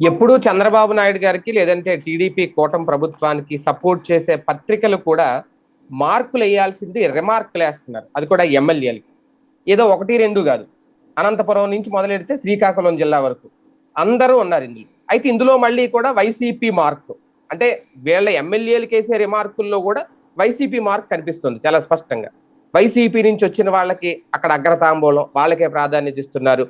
ఎప్పుడూ చంద్రబాబు నాయుడు గారికి లేదంటే టీడీపీ కూటమి ప్రభుత్వానికి సపోర్ట్ చేసే పత్రికలు కూడా మార్కులు వేయాల్సింది రిమార్కులు వేస్తున్నారు. అది కూడా ఎమ్మెల్యేలకి. ఏదో ఒకటి రెండు కాదు. అనంతపురం నుంచి మొదలెడితే శ్రీకాకుళం జిల్లా వరకు. అందరూ ఉన్నారు ఇందులో. అయితే ఇందులో మళ్ళీ కూడా వైసీపీ మార్క్. అంటే వీళ్ళ ఎమ్మెల్యేలకు వేసే రిమార్కుల్లో కూడా వైసీపీ మార్క్ కనిపిస్తుంది చాలా స్పష్టంగా. వైసీపీ నుంచి వచ్చిన వాళ్ళకి అక్కడ అగ్రతాంబూలం వాళ్ళకే ప్రాధాన్యత ఇస్తున్నారు.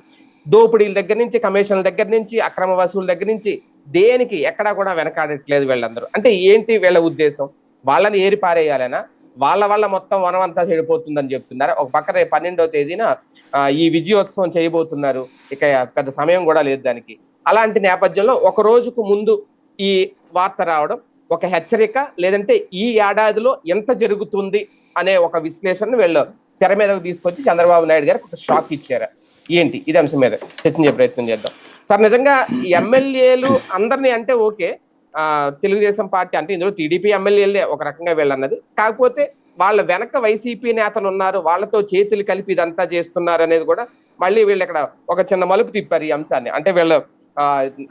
దోపిడీల దగ్గర నుంచి కమిషన్ల దగ్గర నుంచి అక్రమ వసూలు దగ్గర నుంచి దేనికి ఎక్కడా కూడా వెనకాడట్లేదు వీళ్ళందరూ. అంటే ఏంటి వీళ్ళ ఉద్దేశం? వాళ్ళని ఏరి పారేయాలనా? వాళ్ళ వల్ల మొత్తం వనమంతా చెడిపోతుందని చెప్తున్నారు. ఒక పక్క రేపు పన్నెండవ తేదీన ఈ విజయోత్సవం చేయబోతున్నారు. ఇక పెద్ద సమయం కూడా లేదు దానికి. అలాంటి నేపథ్యంలో ఒక రోజుకు ముందు ఈ వార్త రావడం ఒక హెచ్చరిక లేదంటే ఈ ఏడాదిలో ఎంత జరుగుతుంది అనే ఒక విశ్లేషణ వీళ్ళు తెర మీదకు తీసుకొచ్చి చంద్రబాబు నాయుడు గారికి ఒక షాక్ ఇచ్చారు. ఏంటి? ఇది అంశం మీద చర్చించే ప్రయత్నం చేద్దాం. సార్ నిజంగా ఎమ్మెల్యేలు అందరినీ అంటే ఓకే. తెలుగుదేశం పార్టీ అంటే ఇందులో టీడీపీ ఎమ్మెల్యేలే ఒక రకంగా వీళ్ళన్నది. కాకపోతే వాళ్ళ వెనక వైసీపీ నేతలు ఉన్నారు వాళ్ళతో చేతులు కలిపి ఇదంతా చేస్తున్నారు అనేది కూడా మళ్ళీ వీళ్ళు ఇక్కడ ఒక చిన్న మలుపు తిప్పారు ఈ అంశాన్ని. అంటే వీళ్ళు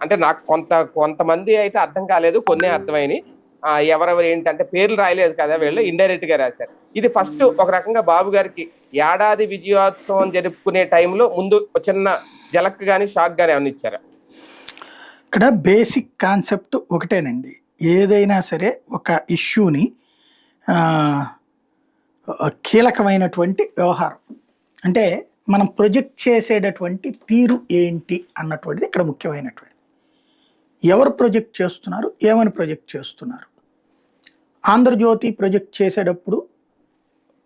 అంటే నాకు కొంత కొంతమంది అయితే అర్థం కాలేదు కొన్ని అర్థమైనవి ఎవరెవరు ఏంటంటే పేర్లు రాయలేదు కదా వీళ్ళు ఇండైరెక్ట్గా రాశారు. ఇది ఫస్ట్ ఒక రకంగా బాబు గారికి ఏడాది విజయోత్సవం జరుపుకునే టైంలో ముందు ఒక చిన్న జలక్ గాని షాక్ గాని ఏమన్నా ఇచ్చారు? ఇక్కడ బేసిక్ కాన్సెప్ట్ ఒకటేనండి. ఏదైనా సరే ఒక ఇష్యూని కీలకమైనటువంటి వ్యవహారం. అంటే మనం ప్రొజెక్ట్ చేసేటటువంటి తీరు ఏంటి అన్నటువంటిది ఇక్కడ ముఖ్యమైనటువంటి ఎవరు ప్రొజెక్ట్ చేస్తున్నారు? ఏమని ప్రొజెక్ట్ చేస్తున్నారు? ఆంధ్రజ్యోతి ప్రొజెక్ట్ చేసేటప్పుడు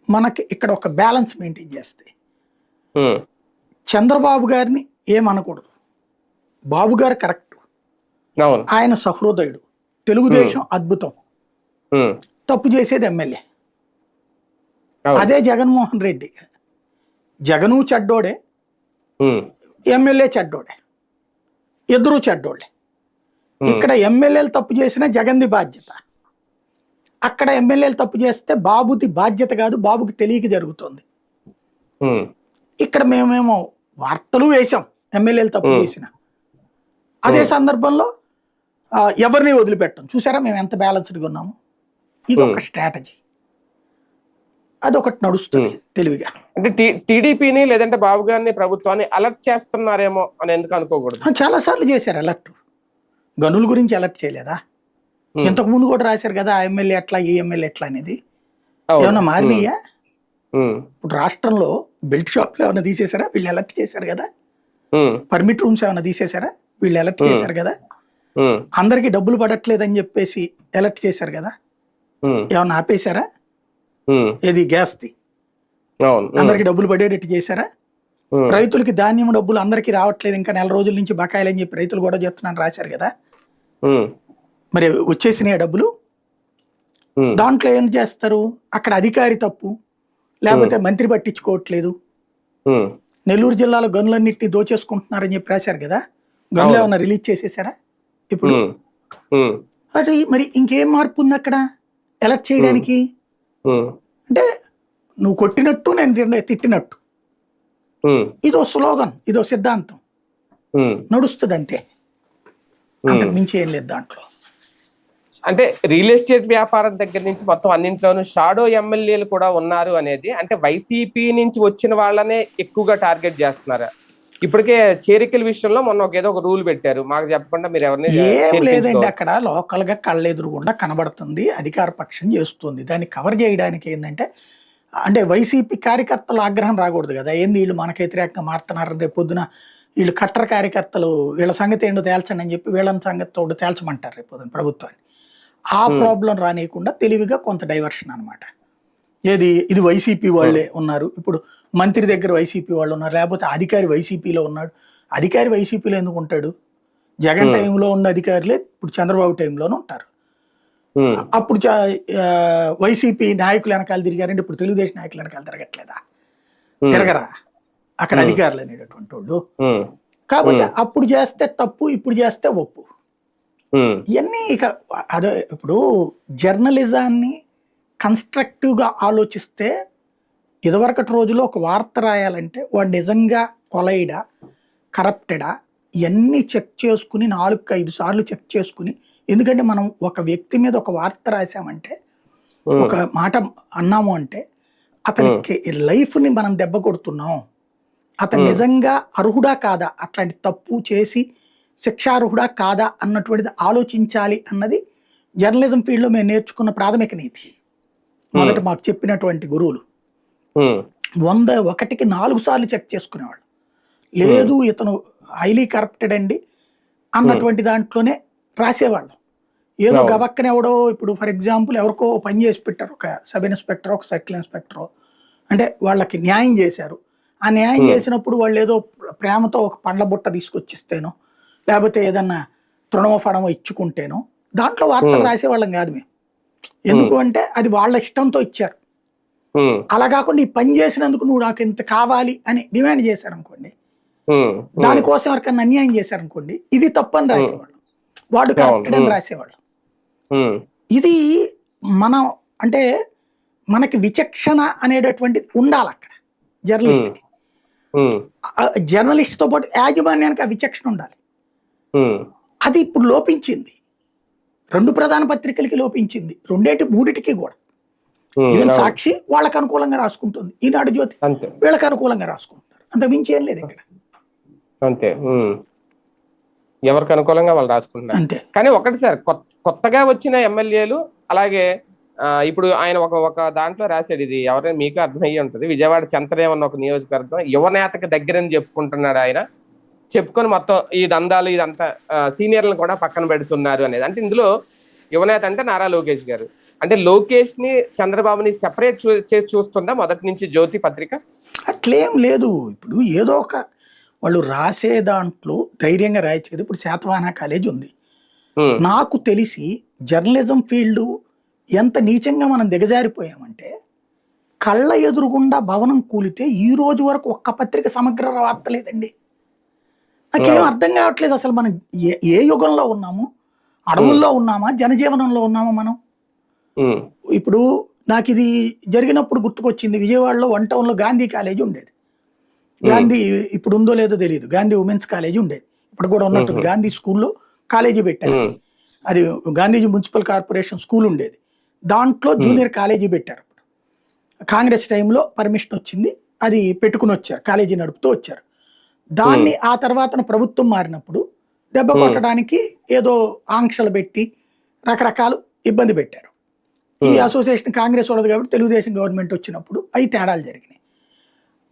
మనకి ఇక్కడ ఒక బ్యాలెన్స్ మెయింటైన్ చేస్తే. చంద్రబాబు గారిని ఏమనకూడదు. బాబు గారు కరెక్ట్. ఆయన సహృదయుడు. తెలుగుదేశం అద్భుతం. తప్పు చేసేది ఎమ్మెల్యే. అదే జగన్మోహన్ రెడ్డి. జగను చెడ్డోడే. ఎమ్మెల్యే చెడ్డోడే. ఇద్దరు చెడ్డోళ్ళే. ఇక్కడ ఎమ్మెల్యేలు తప్పు చేసిన జగన్ది బాధ్యత. అక్కడ ఎమ్మెల్యేలు తప్పు చేస్తే బాబుది బాధ్యత కాదు బాబుకి తెలియక జరుగుతుంది. ఇక్కడ మేమేమో వార్తలు వేశాం ఎమ్మెల్యేలు తప్పు. చేసిన. అదే సందర్భంలో ఎవరిని వదిలిపెట్టాం? చూసారా మేము ఎంత బ్యాలెన్స్డ్గా ఉన్నాము? ఇది ఒక స్ట్రాటజీ అదొకటి నడుస్తుంది తెలివిగా. అంటే టీడీపీని లేదంటే బాబు గారిని ప్రభుత్వాన్ని అలర్ట్ చేస్తున్నారేమో అని ఎందుకు అనుకోకూడదు? చాలా సార్లు చేశారు అలర్ట్ గనుల గురించి అలర్ట్ చేయలేదా. ఇంతకు ముందు కూడా రాశారు కదా ఆ ఎమ్మెల్యే ఎట్లా ఈ ఎమ్మెల్యే ఎట్లా అనేది. ఏమన్నా మారినాయా? ఉమ్, ఇప్పుడు రాష్ట్రంలో బెల్ట్ షాప్లు ఏమైనా తీసేశారా? వీళ్ళు అలర్ట్ చేశారు కదా. పర్మిట్ రూమ్స్ ఏమైనా తీసేశారా? వీళ్ళు అలర్ట్. చేశారు కదా. అందరికీ డబ్బులు పడట్లేదని చెప్పేసి అలర్ట్ చేశారు కదా. ఏమన్నా ఆపేశారా? ఏది గ్యాస్ది? అందరికి డబ్బులు పడేటట్టు చేశారా? రైతులకి ధాన్యం డబ్బులు అందరికీ రావట్లేదు ఇంకా నెల రోజుల నుంచి బకాయిలు అని చెప్పి రైతులు కూడా చెప్తున్నాను రాశారు కదా. మరి వచ్చేసినాయి డబ్బులు? దాంట్లో ఏం చేస్తారు? అక్కడ అధికారి తప్పు. లేకపోతే మంత్రి పట్టించుకోవట్లేదు. నెల్లూరు జిల్లాలో గనులన్నింటినీ దోచేసుకుంటున్నారని చెప్పి రాశారు కదా? గనులు. ఏమన్నా రిలీజ్ చేసేసారా ఇప్పుడు? అది మరి ఇంకేం మార్పు ఉంది అక్కడ? ఎలక్ట్ చేయడానికి? అంటే నువ్వు కొట్టినట్టు నేను తిట్టినట్టు. ఇదో స్లోగన్ ఇదో సిద్ధాంతం. నడుస్తుంది అంతే అంతకు మించి ఏం లేదు దాంట్లో. అంటే రియల్ ఎస్టేట్ వ్యాపారం దగ్గర నుంచి మొత్తం అన్నింటిలోనూ షాడో ఎమ్మెల్యేలు కూడా ఉన్నారు అనేది అంటే వైసీపీ నుంచి వచ్చిన వాళ్ళనే ఎక్కువగా టార్గెట్ చేస్తున్నారా. ఇప్పటికే చేరికల విషయంలో మొన్న ఒక ఏదో ఒక రూల్ పెట్టారు. మాకు చెప్పకుండా మీరు ఎవరిని ఏం లేదండి అక్కడ లోకల్గా కళ్ళెదురుగుండా కనబడుతుంది అధికార పక్షం చేస్తుంది. దాన్ని కవర్ చేయడానికి ఏంటంటే అంటే వైసీపీ కార్యకర్తలు ఆగ్రహం రాకూడదు కదా. ఏంది వీళ్ళు మనకు వ్యతిరేకంగా మారుతున్నారు రేపు పొద్దున వీళ్ళు కట్టర్ కార్యకర్తలు వీళ్ళ సంగతి ఏంటో తేల్చండి అని చెప్పి వీళ్ళ సంగతి తోడు తేల్చమంటారు రేపు పొద్దున ప్రభుత్వాన్ని. ఆ ప్రాబ్లం రానియకుండా తెలివిగా కొంత డైవర్షన్ అన్నమాట. ఏది? ఇది వైసీపీ వాళ్ళే ఉన్నారు. ఇప్పుడు మంత్రి దగ్గర వైసీపీ వాళ్ళు ఉన్నారు. లేకపోతే అధికారి వైసీపీలో ఉన్నాడు. అధికారి వైసీపీలో ఎందుకు ఉంటాడు? జగన్. టైంలో ఉన్న అధికారులే ఇప్పుడు చంద్రబాబు టైంలోనే ఉంటారు. అప్పుడు వైసీపీ నాయకులు వెనకాల తిరిగారంటే ఇప్పుడు తెలుగుదేశం నాయకులు వెనకాల తిరగట్లేదా? తిరగరా? అక్కడ. అధికారులు అనేటటువంటి వాళ్ళు. కాకపోతే అప్పుడు చేస్తే తప్పు ఇప్పుడు చేస్తే ఒప్పు. ఇవన్నీ ఇక అదే ఇప్పుడు జర్నలిజాన్ని కన్స్ట్రక్టివ్గా ఆలోచిస్తే ఇదివరకటి రోజుల్లో ఒక వార్త రాయాలంటే వాడు నిజంగా కొలైడా కరప్టెడా ఇవన్నీ చెక్ చేసుకుని నాలుగు ఐదు సార్లు చెక్ చేసుకుని ఎందుకంటే మనం ఒక వ్యక్తి మీద ఒక వార్త రాసామంటే ఒక మాట అన్నాము అంటే అతనికి లైఫ్ని మనం దెబ్బ కొడుతున్నాం. అతను. నిజంగా అర్హుడా కాదా అట్లాంటి తప్పు చేసి శిక్షార్హుడా కాదా అన్నటువంటిది ఆలోచించాలి అన్నది జర్నలిజం ఫీల్డ్లో మేము నేర్చుకున్న ప్రాథమిక నీతి. మొదట మాకు చెప్పినటువంటి గురువులు. వంద ఒకటికి నాలుగు సార్లు చెక్ చేసుకునేవాళ్ళు. లేదు ఇతను హైలీ కరప్టెడ్ అండి అన్నటువంటి దాంట్లోనే రాసేవాళ్ళం. ఏదో. గబక్కన ఎవడో ఇప్పుడు ఫర్ ఎగ్జాంపుల్ ఎవరికో పని చేసి పెట్టారు ఒక సబ్ ఇన్స్పెక్టర్ ఒక సర్కిల్ ఇన్స్పెక్టర్ అంటే వాళ్ళకి న్యాయం చేశారు. ఆ న్యాయం. చేసినప్పుడు వాళ్ళు ఏదో ప్రేమతో ఒక పండ్ల బుట్ట తీసుకొచ్చిస్తేనో లేకపోతే ఏదన్నా తృణమో ఫడమో ఇచ్చుకుంటేనో దాంట్లో వార్తలు. రాసేవాళ్ళం కాదు మేము. ఎందుకు అంటే అది వాళ్ళ ఇష్టంతో ఇచ్చారు. అలా కాకుండా ఈ పని చేసినందుకు నువ్వు నాకు ఇంత కావాలి అని డిమాండ్ చేశారనుకోండి. ఉమ్, ఉమ్, దానికోసం ఎవరికైనా అన్యాయం చేశారనుకోండి ఇది తప్పని రాసేవాళ్ళు. వాడు కరెక్టెడ్ అని. రాసేవాళ్ళు. ఇది మనం అంటే మనకి విచక్షణ అనేటటువంటిది ఉండాలి అక్కడ జర్నలిస్ట్కి ఉమ్, జర్నలిస్ట్తో పాటు యాజమాన్యానికి ఆ విచక్షణ ఉండాలి. అది ఇప్పుడు లోపించింది. రెండు ప్రధాన పత్రికలకి లోపించింది. రెండేటి మూడిటికి కూడా. ఈవెన్. సాక్షి వాళ్ళకి అనుకూలంగా రాసుకుంటుంది. ఈనాడు జ్యోతి వీళ్ళకి అనుకూలంగా రాసుకుంటున్నారు. అంత మించి ఏం లేదు ఇక్కడ. అంతే. ఎవరికి అనుకూలంగా వాళ్ళు రాసుకుంటున్నారు. అంతే. కానీ ఒకటి సార్ కొత్త- కొత్తగా వచ్చిన ఎమ్మెల్యేలు అలాగే ఇప్పుడు ఆయన ఒక ఒక దాంట్లో రాశాడు ఇది. ఎవరైనా మీకు అర్థమయ్యి ఉంటుంది. విజయవాడ చంద్రదేవన్ ఒక నియోజకవర్గం యువనేతకి దగ్గరని చెప్పుకుంటున్నాడు ఆయన. చెప్పుకొని మొత్తం ఈ దందాలు ఇదంతా సీనియర్లను కూడా పక్కన పెడుతున్నారు అనేది. అంటే ఇందులో యువనేత అంటే నారా లోకేష్ గారు. అంటే లోకేష్ని చంద్రబాబుని సెపరేట్ చేసి చూస్తుందా మొదటి నుంచి జ్యోతి పత్రిక? అట్లేం లేదు. ఇప్పుడు ఏదో ఒక వాళ్ళు రాసే దాంట్లో ధైర్యంగా రాయొచ్చు కదా. ఇప్పుడు శాతవాహన కాలేజ్ ఉంది. నాకు తెలిసి జర్నలిజం ఫీల్డ్ ఎంత నీచంగా మనం దిగజారిపోయామంటే కళ్ళ ఎదురుగుండా భవనం కూలితే ఈ రోజు వరకు ఒక్క పత్రిక సమగ్ర వార్త లేదండి. నాకేం. అర్థం కావట్లేదు అసలు మనం ఏ యుగంలో ఉన్నాము? అడవుల్లో ఉన్నామా? జనజీవనంలో ఉన్నామా మనం? ఇప్పుడు నాకు ఇది జరిగినప్పుడు గుర్తుకొచ్చింది విజయవాడలో వన్ టౌన్లో గాంధీ కాలేజ్ ఉండేది. గాంధీ ఇప్పుడు ఉందో లేదో తెలియదు గాంధీ ఉమెన్స్ కాలేజ్ ఉండేది. ఇప్పుడు కూడా ఉన్నట్టుంది. మ్మ్. గాంధీ స్కూల్లో కాలేజీ పెట్టారు. అది గాంధీజీ మున్సిపల్ కార్పొరేషన్ స్కూల్ ఉండేది. దాంట్లో జూనియర్ కాలేజీ పెట్టారు కాంగ్రెస్ టైంలో పర్మిషన్ వచ్చింది. అది పెట్టుకుని వచ్చారు. కాలేజీ నడుపుతూ వచ్చారు. దాన్ని ఆ తర్వాత ప్రభుత్వం మారినప్పుడు దెబ్బ. కొట్టడానికి ఏదో ఆంక్షలు పెట్టి రకరకాలు ఇబ్బంది పెట్టారు ఈ. అసోసియేషన్ కాంగ్రెస్ వాళ్ళది కాబట్టి తెలుగుదేశం గవర్నమెంట్ వచ్చినప్పుడు అవి తేడాలు జరిగినాయి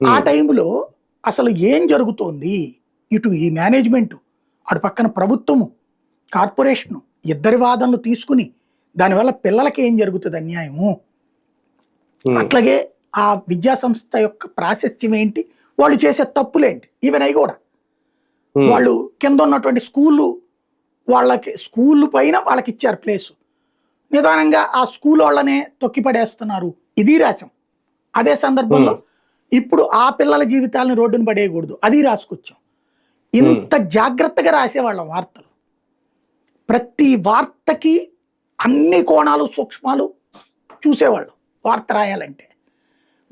ఆ. టైంలో అసలు ఏం జరుగుతోంది ఇటు ఈ మేనేజ్మెంట్ అటు పక్కన ప్రభుత్వము కార్పొరేషను ఇద్దరి వాదనలు తీసుకుని దానివల్ల పిల్లలకి ఏం జరుగుతుంది అన్యాయము అట్లాగే ఆ విద్యా సంస్థ యొక్క ప్రాశస్త్యం ఏంటి? వాళ్ళు చేసే తప్పులేంటి? ఈవెన్ అవి కూడా. ఉమ్, వాళ్ళు కింద ఉన్నటువంటి స్కూళ్ళు వాళ్ళకి స్కూల్ పైన వాళ్ళకి ఇచ్చారు ప్లేసు నిదానంగా ఆ స్కూల్ వాళ్ళనే తొక్కి పడేస్తున్నారు ఇది రాసాం అదే సందర్భంలో ఇప్పుడు ఆ పిల్లల జీవితాలను రోడ్డున పడేయకూడదు. అది రాసుకొచ్చాం. ఇంత జాగ్రత్తగా రాసేవాళ్ళం వార్తలు. ప్రతి వార్తకి అన్ని కోణాలు సూక్ష్మాలు చూసేవాళ్ళం. వార్త రాయాలంటే.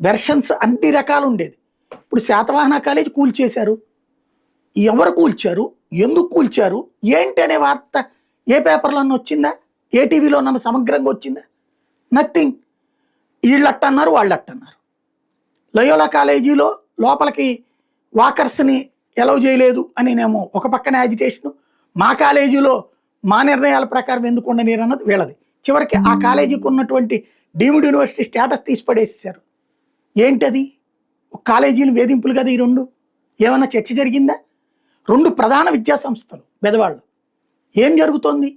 వెర్షన్స్ అన్ని రకాలు ఉండేది. ఇప్పుడు శాతవాహన కాలేజ్ కూల్చేశారు. ఎవరు కూల్చారు? ఎందుకు కూల్చారు? ఏంటి అనే వార్త ఏ పేపర్లో వచ్చిందా? ఏ టీవీలో నన్ను సమగ్రంగా వచ్చిందా? నథింగ్. వీళ్ళు అట్టన్నారు వాళ్ళు అట్టన్నారు లయోలా కాలేజీలో లోపలికి వాకర్స్ని ఎలవ్ చేయలేదు అని నేమో ఒక పక్కన యాజిటేషన్ మా కాలేజీలో మా నిర్ణయాల ప్రకారం ఎందుకు ఉండనీరు అన్నది వీళ్ళది. చివరికి ఆ కాలేజీకి ఉన్నటువంటి డీమ్డ్ యూనివర్సిటీ స్టేటస్ తీసి పడేసేసారు ఏంటది? కాలేజీలు వేధింపులు కదా ఈ రెండు? ఏమైనా చర్చ జరిగిందా? రెండు ప్రధాన విద్యా సంస్థలు బెదవాళ్ళు ఏం జరుగుతోంది?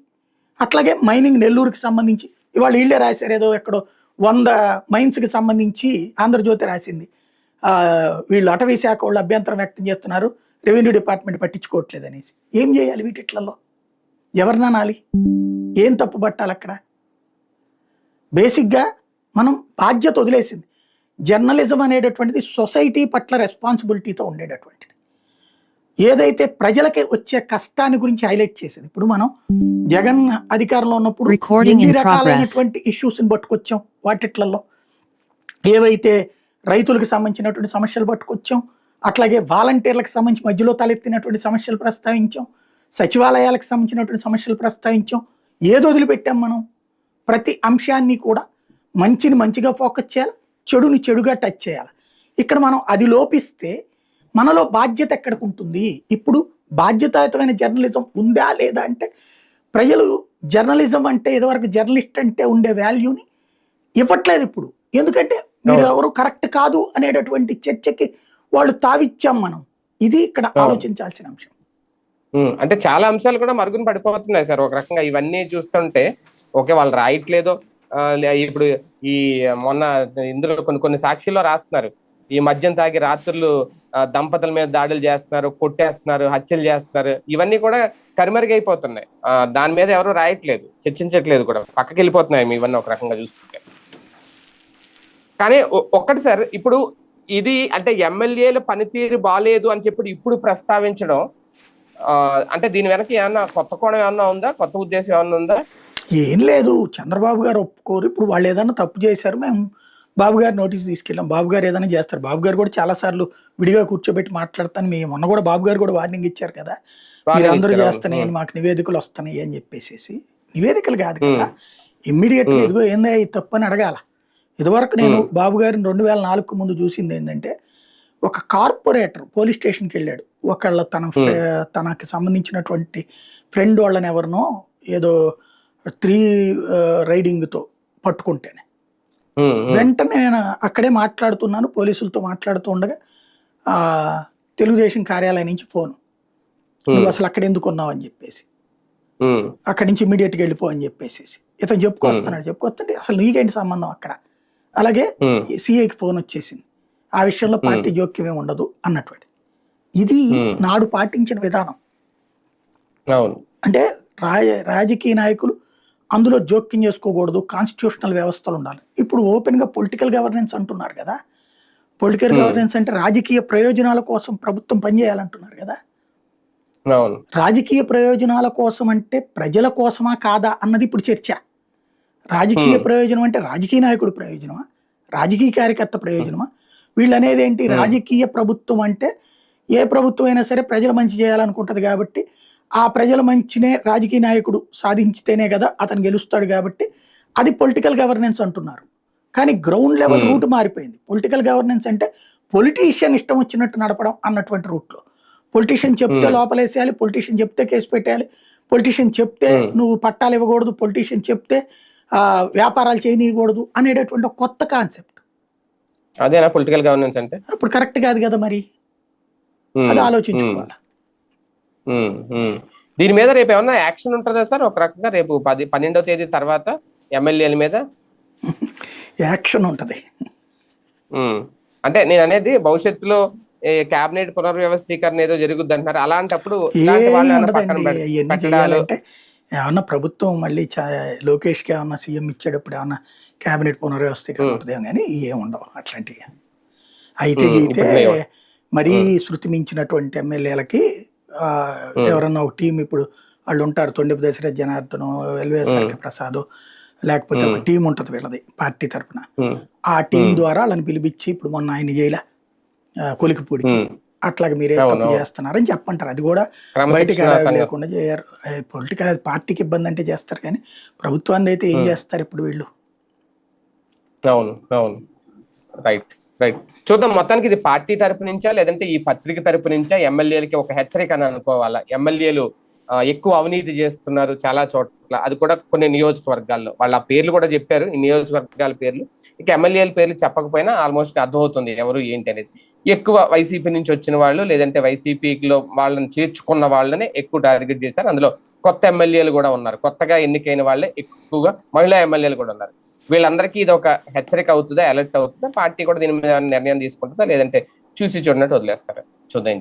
అట్లాగే మైనింగ్ నెల్లూరుకి సంబంధించి ఇవాళ వీళ్ళే రాశారు ఏదో ఎక్కడో వంద మైన్స్కి సంబంధించి ఆంధ్రజ్యోతి రాసింది. వీళ్ళు అటవీ శాఖ వాళ్ళు అభ్యంతరం వ్యక్తం చేస్తున్నారు రెవెన్యూ డిపార్ట్మెంట్ పట్టించుకోవట్లేదు అనేసి ఏం చేయాలి వీటిట్లలో? ఎవరిని అనాలి? ఏం తప్పు పట్టాలి అక్కడ బేసిక్గా మనం బాధ్యత వదిలేసింది. జర్నలిజం అనేటటువంటిది సొసైటీ పట్ల రెస్పాన్సిబిలిటీతో ఉండేటటువంటిది. ఏదైతే ప్రజలకి వచ్చే కష్టాన్ని గురించి హైలైట్ చేసేది ఇప్పుడు మనం జగన్ అధికారంలో ఉన్నప్పుడు ఎన్ని రకాలైనటువంటి ఇష్యూస్ని పట్టుకొచ్చాం వాటిట్లలో. ఏవైతే రైతులకు సంబంధించినటువంటి సమస్యలు పట్టుకొచ్చాం అట్లాగే వాలంటీర్లకు సంబంధించి మధ్యలో తలెత్తినటువంటి సమస్యలు ప్రస్తావించాం సచివాలయాలకు సంబంధించినటువంటి సమస్యలు ప్రస్తావించాం ఏది వదిలిపెట్టాం మనం. ప్రతి అంశాన్ని కూడా మంచిని మంచిగా ఫోకస్ చేయాలి? చెడుని చెడుగా టచ్ చేయాలి. ఇక్కడ మనం అది లోపిస్తే మనలో బాధ్యత ఎక్కడికి ఉంటుంది ఇప్పుడు బాధ్యతాయుతమైన జర్నలిజం ఉందా లేదా అంటే ప్రజలు జర్నలిజం అంటే ఇదివరకు జర్నలిస్ట్ అంటే ఉండే వాల్యూని ఇవ్వట్లేదు ఇప్పుడు. ఎందుకంటే మీరు ఎవరు కరెక్ట్ కాదు అనేటటువంటి చర్చకి వాళ్ళు తావిచ్చాం మనం. ఇది ఇక్కడ. ఆలోచించాల్సిన అంశం. అంటే చాలా అంశాలు కూడా మరుగున పడిపోతున్నాయి సార్. ఒక రకంగా ఇవన్నీ చూస్తుంటే ఓకే వాళ్ళు రాయట్లేదు ఇప్పుడు ఈ మొన్న ఇందులో కొన్ని కొన్ని సాక్షుల్లో రాస్తున్నారు. ఈ మద్యం తాగి రాత్రులు దంపతుల మీద దాడులు చేస్తున్నారు కొట్టేస్తున్నారు హత్యలు చేస్తున్నారు. ఇవన్నీ కూడా కరిమరుగైపోతున్నాయి దాని మీద ఎవరు రాయట్లేదు చర్చించట్లేదు కూడా. పక్కకి వెళ్ళిపోతున్నాయి ఇవన్నీ ఒక రకంగా చూస్తుంటే. కానీ ఒక్కటి సార్ ఇప్పుడు ఇది అంటే ఎమ్మెల్యేల పనితీరు బాగాలేదు అని చెప్పి ఇప్పుడు ప్రస్తావించడం ఆ, అంటే దీని వెనక ఏమన్నా కొత్త కోణం ఏమన్నా ఉందా? కొత్త ఉద్దేశం ఏమన్నా ఉందా? ఏం లేదు. చంద్రబాబు గారు ఒప్పుకోరు. ఇప్పుడు వాళ్ళు ఏదైనా తప్పు చేశారు మేము బాబు గారు నోటీస్ తీసుకెళ్ళాం. బాబు గారు ఏదైనా చేస్తారు. బాబు గారు కూడా చాలా సార్లు విడిగా కూర్చోబెట్టి మాట్లాడతాను. మేము మొన్న కూడా బాబు గారు కూడా వార్నింగ్ ఇచ్చారు కదా. మీరు అందరూ చేస్తున్నాయి. మాకు నివేదికలు వస్తున్నాయి అని చెప్పేసి నివేదికలు కాదు కదా. ఇమ్మీడియట్గా ఇదిగో ఏందా ఇది తప్పు అని అడగాల. ఇదివరకు నేను బాబు గారిని రెండు వేల నాలుగు ముందు చూసింది ఏంటంటే ఒక కార్పొరేటర్ పోలీస్ స్టేషన్కి వెళ్ళాడు. ఒకళ్ళ తన తనకి సంబంధించినటువంటి ఫ్రెండ్ వాళ్ళని ఎవరినో ఏదో త్రీ రైడింగ్తో పట్టుకుంటేనే. వెంటనే నేను అక్కడే మాట్లాడుతున్నాను పోలీసులతో మాట్లాడుతూ ఉండగా ఆ, తెలుగుదేశం కార్యాలయం నుంచి ఫోన్. నువ్వు అసలు అక్కడ ఎందుకు ఉన్నావు అని చెప్పేసి. అక్కడి నుంచి ఇమీడియట్గా వెళ్ళిపో అని చెప్పేసి ఇతను చెప్పుకొస్తున్నాడు చెప్పుకొస్తుంటే అసలు నీకేంటి సంబంధం అక్కడ? అలాగే సిఐకి ఫోన్ వచ్చేసింది. ఆ విషయంలో పార్టీ జోక్యం ఏమి ఉండదు అన్నటువంటి. ఇది. నాడు పాటించిన విధానం. అంటే రాజ రాజకీయ నాయకులు అందులో జోక్యం చేసుకోకూడదు కాన్స్టిట్యూషనల్ వ్యవస్థలు ఉండాలి. ఇప్పుడు ఓపెన్గా పొలిటికల్ గవర్నెన్స్ అంటున్నారు కదా. Political Hmm. గవర్నెన్స్ అంటే రాజకీయ ప్రయోజనాల కోసం ప్రభుత్వం పనిచేయాలంటున్నారు కదా. రాజకీయ ప్రయోజనాల కోసం అంటే ప్రజల కోసమా కాదా అన్నది ఇప్పుడు చర్చ. రాజకీయ Hmm. ప్రయోజనం అంటే రాజకీయ నాయకుడి ప్రయోజనమా? రాజకీయ కార్యకర్త ప్రయోజనమా? వీళ్ళు అనేది ఏంటి Hmm. రాజకీయ ప్రభుత్వం అంటే ఏ ప్రభుత్వం అయినా సరే ప్రజల మంచి చేయాలనుకుంటది కాబట్టి ఆ ప్రజల మంచినే రాజకీయ నాయకుడు సాధించితేనే కదా అతను గెలుస్తాడు కాబట్టి అది పొలిటికల్ గవర్నెన్స్ అంటున్నారు కానీ గ్రౌండ్ లెవెల్ Hmm. రూట్ మారిపోయింది పొలిటికల్ గవర్నెన్స్ అంటే పొలిటీషియన్ ఇష్టం వచ్చినట్టు నడపడం అన్నటువంటి రూట్లో పొలిటీషియన్ చెప్తే Hmm. లోపలేసేయాలి పొలిటీషియన్ చెప్తే కేసు పెట్టేయాలి పొలిటీషియన్ చెప్తే Hmm. నువ్వు పట్టాలు ఇవ్వకూడదు పొలిటీషియన్ చెప్తే వ్యాపారాలు చేయనీయకూడదు అనేటటువంటి కొత్త కాన్సెప్ట్ అదేనా పొలిటికల్ గవర్నెన్స్ అంటే అప్పుడు కరెక్ట్ కాదు కదా మరి ఉమ్, అది ఆలోచించుకోవాలి. దీని మీద రేపు ఏమన్నా యాక్షన్ ఉంటుందా సార్? ఒక రకంగా రేపు పది పన్నెండవ తేదీ తర్వాత ఎమ్మెల్యేల మీద? యాక్షన్ ఉంటది. అంటే నేను అనేది భవిష్యత్తులో కేబినెట్ పునర్వ్యవస్థీకరణ ఏదో జరుగుద్ది అంటున్నారు. అలాంటప్పుడు ఏమన్నా ప్రభుత్వం మళ్ళీ చా- లోకేష్కి ఏమన్నా సీఎం ఇచ్చేటప్పుడు ఏమన్నా కేబినెట్ పునర్వ్యవస్థీకరణ. ఉంటుందేమో కానీ ఏం ఉండవు అట్లాంటివి. అయితే లేవు. మరీ శృతి మించినటువంటి ఎమ్మెల్యేలకి ఎవరన్నా ఒక టీం ఇప్పుడు వాళ్ళు ఉంటారు తొండిపు దశరథ్ జనార్దన్ ఎల్వేఎస్ఆర్ ప్రసాద్ లేకపోతే ఒక టీం ఉంటది వీళ్ళది పార్టీ తరపున. ఉమ్, ఆ టీం ద్వారా వాళ్ళని పిలిపించి ఇప్పుడు మొన్న ఆయన జైల కొలికిపూడికి. అట్లాగే మీరే తప్పు. చేస్తున్నారని చెప్పంటారు. అది కూడా బయటకి. లేకుండా చేయరు. పొలిటికల్ పార్టీకి ఇబ్బంది అంటే చేస్తారు కానీ ప్రభుత్వాన్ని అయితే ఏం చేస్తారు ఇప్పుడు వీళ్ళు? అవును అవును. రైట్ రైట్ చూద్దాం మొత్తానికి ఇది పార్టీ తరపు నుంచా లేదంటే ఈ పత్రిక తరపు నుంచా ఎమ్మెల్యేలకి ఒక హెచ్చరిక అని అనుకోవాలా? ఎమ్మెల్యేలు ఎక్కువ అవినీతి చేస్తున్నారు చాలా చోట్ల. అది కూడా కొన్ని నియోజకవర్గాల్లో. వాళ్ళ పేర్లు కూడా చెప్పారు ఈ నియోజకవర్గాల పేర్లు. ఇక ఎమ్మెల్యేల పేర్లు చెప్పకపోయినా ఆల్మోస్ట్ అర్థమవుతుంది ఎవరు ఏంటి అనేది. ఎక్కువ వైసీపీ నుంచి వచ్చిన వాళ్ళు లేదంటే వైసీపీలో వాళ్ళని చేర్చుకున్న వాళ్ళనే ఎక్కువ టార్గెట్ చేశారు. అందులో కొత్త ఎమ్మెల్యేలు కూడా ఉన్నారు. కొత్తగా ఎన్నికైన వాళ్ళే ఎక్కువగా మహిళా ఎమ్మెల్యేలు కూడా ఉన్నారు. వీళ్ళందరికీ ఇది ఒక హెచ్చరిక అవుతుందా అలర్ట్ అవుతుందా? పార్టీ కూడా దీని మీద నిర్ణయం తీసుకుంటుందా? లేదంటే చూసి చూడనట్టు వదిలేస్తారు? చూద్దాం